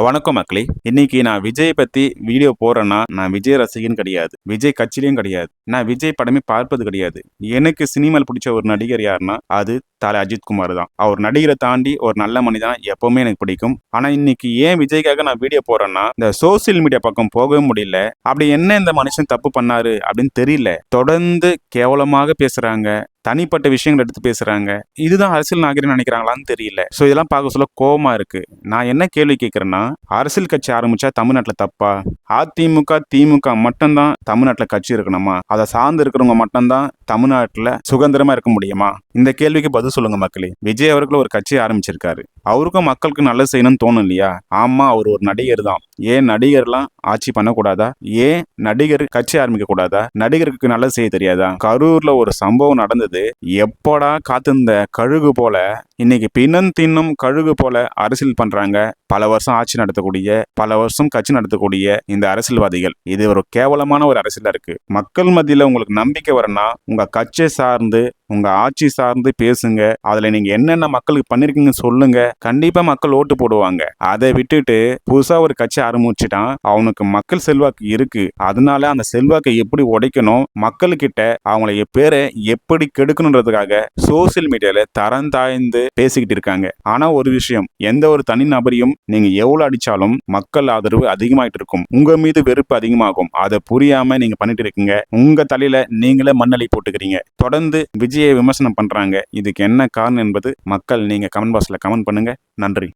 வணக்கம் மக்களே. இன்னைக்கு நான் விஜய் பத்தி வீடியோ போறேன்னா நான் விஜய் ரசிகன் கிடையாது. விஜய் கட்சியிலையும் கிடையாது. நான் விஜய் படமே பார்ப்பது கிடையாது. எனக்கு சினிமாவில் பிடிச்ச ஒரு நடிகர் யாருன்னா அது தலை அஜித் குமார் தான். அவர் நடிகரை தாண்டி ஒரு நல்ல மனிதனா எப்பவுமே எனக்கு பிடிக்கும். ஆனா இன்னைக்கு ஏன் விஜய்க்காக நான் வீடியோ போறேன்னா இந்த சோசியல் மீடியா பக்கம் போகவே முடியல. அப்படி என்ன இந்த மனுஷன் தப்பு பண்ணாரு அப்படின்னு தெரியல. தொடர்ந்து கேவலமாக பேசுறாங்க. தனிப்பட்ட விஷயங்கள் எடுத்து பேசுறாங்க. இதுதான் அரசியல் நாகரிகம் நினைக்கிறாங்களான்னு தெரியல. ஸோ இதெல்லாம் பார்க்க சொல்ல கோவமா இருக்கு. நான் என்ன கேள்வி கேட்கறேன்னா அரசியல் கட்சி ஆரம்பிச்சா தமிழ்நாட்டில் தப்பா? அதிமுக திமுக மட்டும்தான் தமிழ்நாட்டில் கட்சி இருக்கணுமா? அதை சார்ந்து இருக்கிறவங்க மட்டும்தான் தமிழ்நாட்டில் சுதந்திரமா இருக்க முடியுமா? இந்த கேள்விக்கு பதில் சொல்லுங்க மக்களே. விஜய் அவர்கள் ஒரு கட்சி ஆரம்பிச்சிருக்காரு. அவருக்கும் மக்களுக்கு நல்லது செய்யணும்னு தோணும் இல்லையா ஆமா அவர் ஒரு நடிகர் தான். ஏன் நடிகர்லாம் ஆட்சி பண்ணக்கூடாதா? ஏன் நடிகர் கட்சி ஆரம்பிக்க கூடாதா நடிகருக்கு நல்லது செய்ய தெரியாதா? கரூர்ல ஒரு சம்பவம் நடந்தது. எப்படா காத்திருந்த கழுகு போல இன்னைக்கு பின்னும் தின்னும் கழுகு போல அரசியல் பண்றாங்க. பல வருஷம் ஆட்சி நடத்தக்கூடிய பல வருஷம் கட்சி நடத்தக்கூடிய இந்த அரசியல்வாதிகள். இது ஒரு கேவலமான ஒரு அரசியலா இருக்கு. மக்கள் மத்தியில் உங்களுக்கு நம்பிக்கை வரனா உங்க கட்சியை சார்ந்து உங்க ஆட்சி சார்ந்து பேசுங்க. அதுல நீங்க என்னென்ன மக்களுக்கு பண்ணிருக்கீங்க சொல்லுங்க. கண்டிப்பா மக்கள் ஓட்டு போடுவாங்க. அதை விட்டுட்டு புதுசா ஒரு கட்சி ஆரம்பிச்சுட்டான். அவனுக்கு மக்கள் செல்வாக்கு இருக்கு. அதனால அந்த செல்வாக்கை எப்படி உடைக்கணும்? மக்கள்கிட்ட அவங்கள பேரை எப்படி கெடுக்கணுன்றதுக்காக சோசியல் மீடியால தரம் தாய்ந்து பேசிக்கிட்டு இருக்காங்க. ஆனா ஒரு விஷயம் எந்த ஒரு தனி நபரையும் நீங்க எவ்வளவு அடிச்சாலும் மக்கள் ஆதரவு அதிகமாயிட்டு இருக்கும் உங்க மீது வெறுப்பு அதிகமாகும். அதை புரியாம நீங்க பண்ணிட்டு இருக்கீங்க. உங்க தலையில நீங்களே மண்ணலி போட்டுக்கிறீங்க. தொடர்ந்து விஜயை விமர்சனம் பண்றாங்க. இதுக்கு என்ன காரணம் என்பது மக்கள் நீங்க கமெண்ட் பாக்ஸ்ல கமெண்ட் பண்ணுங்க. நன்றி.